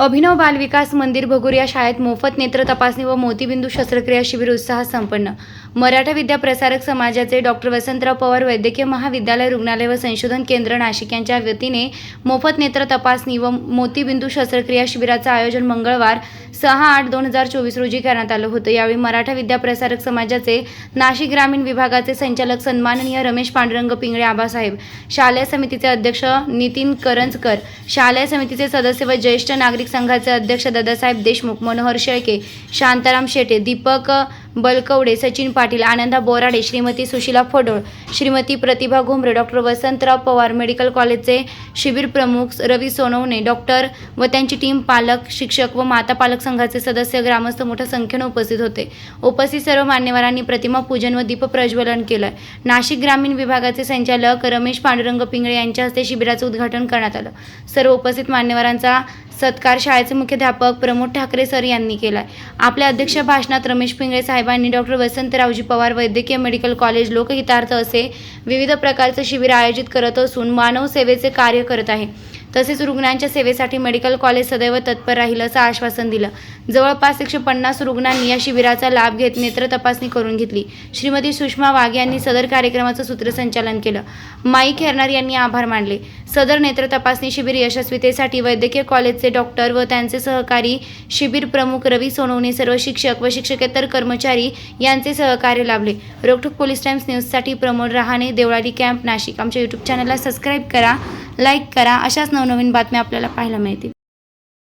अभिनव बालविकास मंदिर भगुरिया या शाळेत मोफत नेत्र तपासणी व मोतीबिंदू शस्त्रक्रिया शिबिर उत्साहात संपन्न. मराठा विद्या प्रसारक समाजाचे डॉक्टर वसंतराव पवार वैद्यकीय महाविद्यालय रुग्णालय व संशोधन केंद्र नाशिक यांच्या वतीने मोफत नेत्र तपासणी व मोतीबिंदू शस्त्रक्रिया शिबिराचं आयोजन मंगळवार सहा आठ दोन हजार चोवीस रोजी करण्यात आलं होतं. यावेळी मराठा विद्या प्रसारक समाजाचे नाशिक ग्रामीण विभागाचे संचालक सन्माननीय रमेश पांडुरंग पिंगळे आबासाहेब शालेय समितीचे अध्यक्ष नितीन करंजकर शालेय समितीचे सदस्य व ज्येष्ठ नागरिक संघाचे अध्यक्ष दादासाहेब देशमुख मनोहर शेळके शांताराम शेटे दीपक बलकवडे सचिन पाटील आनंदा बोराडे श्रीमती सुशीला फडोळ श्रीमती प्रतिभा घुमरे डॉक्टर वसंतराव पवार मेडिकल कॉलेजचे शिबिर प्रमुख रवी सोनवणे डॉक्टर व त्यांची टीम पालक शिक्षक व माता पालक संघाचे सदस्य ग्रामस्थ मोठ्या संख्येने उपस्थित होते. उपस्थित सर्व मान्यवरांनी प्रतिमा पूजन व दीप प्रज्वलन केलं. नाशिक ग्रामीण विभागाचे संचालक रमेश पांडुरंग पिंगळे यांच्या हस्ते शिबिराचं उद्घाटन करण्यात आलं. सर्व उपस्थित मान्यवरांचा सत्कार शाळेचे मुख्याध्यापक प्रमोद ठाकरे सर यांनी केलाय. आपल्या अध्यक्ष भाषणात रमेश पिंगळे साहेबांनी डॉक्टर वसंतरावजी पवार वैद्यकीय मेडिकल कॉलेज लोकहितार्थ असे विविध प्रकारचे शिबिर आयोजित करत असून मानव सेवेचे कार्य करत आहे. तसेच रुग्णांच्या सेवेसाठी मेडिकल कॉलेज सदैव तत्पर राहील असं आश्वासन दिलं. जवळपास एकशे पन्नास रुग्णांनी या शिबिराचा लाभ घेत नेत्र तपासणी करून घेतली. श्रीमती सुषमा वाघ यांनी सदर कार्यक्रमाचं सूत्रसंचालन केलं. माई खेरनार यांनी आभार मानले. सदर नेत्र तपासणी शिबिर यशस्वीतेसाठी वैद्यकीय कॉलेजचे डॉक्टर व त्यांचे सहकारी शिबिर प्रमुख रवी सोनवणे सर्व शिक्षक व शिक्षकेतर कर्मचारी यांचे सहकार्य लाभले. रोखोक पोलीस टाइम्स न्यूजसाठी प्रमोद रहाणे देवळाली कॅम्प नाशिक. आमच्या यूट्यूब चॅनलला सबस्क्राईब करा. लाईक करा. अशाच नवनवीन बातम्या आपल्याला पाहायला मिळतील.